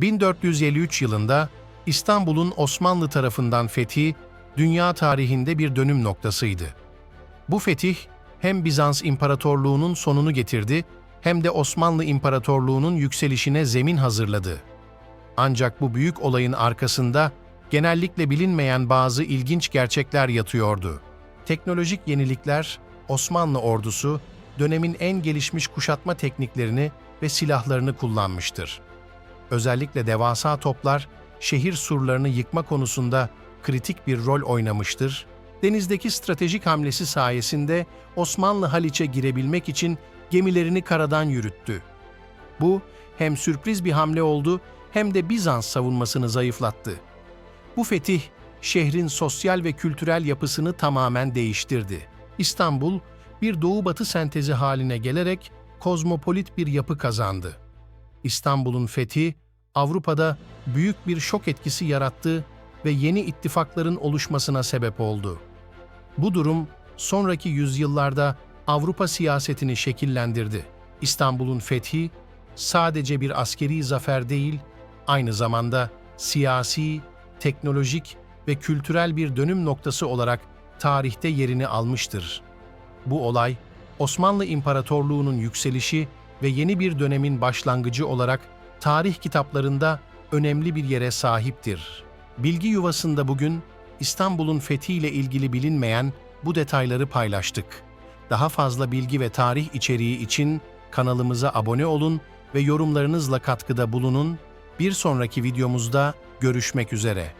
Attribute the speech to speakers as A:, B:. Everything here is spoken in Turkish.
A: 1453 yılında İstanbul'un Osmanlı tarafından fethi, dünya tarihinde bir dönüm noktasıydı. Bu fetih, hem Bizans İmparatorluğu'nun sonunu getirdi, hem de Osmanlı İmparatorluğu'nun yükselişine zemin hazırladı. Ancak bu büyük olayın arkasında genellikle bilinmeyen bazı ilginç gerçekler yatıyordu. Teknolojik yenilikler, Osmanlı ordusu, dönemin en gelişmiş kuşatma tekniklerini ve silahlarını kullanmıştır. Özellikle devasa toplar, şehir surlarını yıkma konusunda kritik bir rol oynamıştır. Denizdeki stratejik hamlesi sayesinde Osmanlı Haliç'e girebilmek için gemilerini karadan yürüttü. Bu hem sürpriz bir hamle oldu hem de Bizans savunmasını zayıflattı. Bu fetih, şehrin sosyal ve kültürel yapısını tamamen değiştirdi. İstanbul, bir doğu-batı sentezi haline gelerek kozmopolit bir yapı kazandı. İstanbul'un fethi, Avrupa'da büyük bir şok etkisi yarattı ve yeni ittifakların oluşmasına sebep oldu. Bu durum, sonraki yüzyıllarda Avrupa siyasetini şekillendirdi. İstanbul'un fethi, sadece bir askeri zafer değil, aynı zamanda siyasi, teknolojik ve kültürel bir dönüm noktası olarak tarihte yerini almıştır. Bu olay, Osmanlı İmparatorluğu'nun yükselişi ve yeni bir dönemin başlangıcı olarak tarih kitaplarında önemli bir yere sahiptir. Bilgi Yuvası'nda bugün İstanbul'un fethiyle ilgili bilinmeyen bu detayları paylaştık. Daha fazla bilgi ve tarih içeriği için kanalımıza abone olun ve yorumlarınızla katkıda bulunun. Bir sonraki videomuzda görüşmek üzere.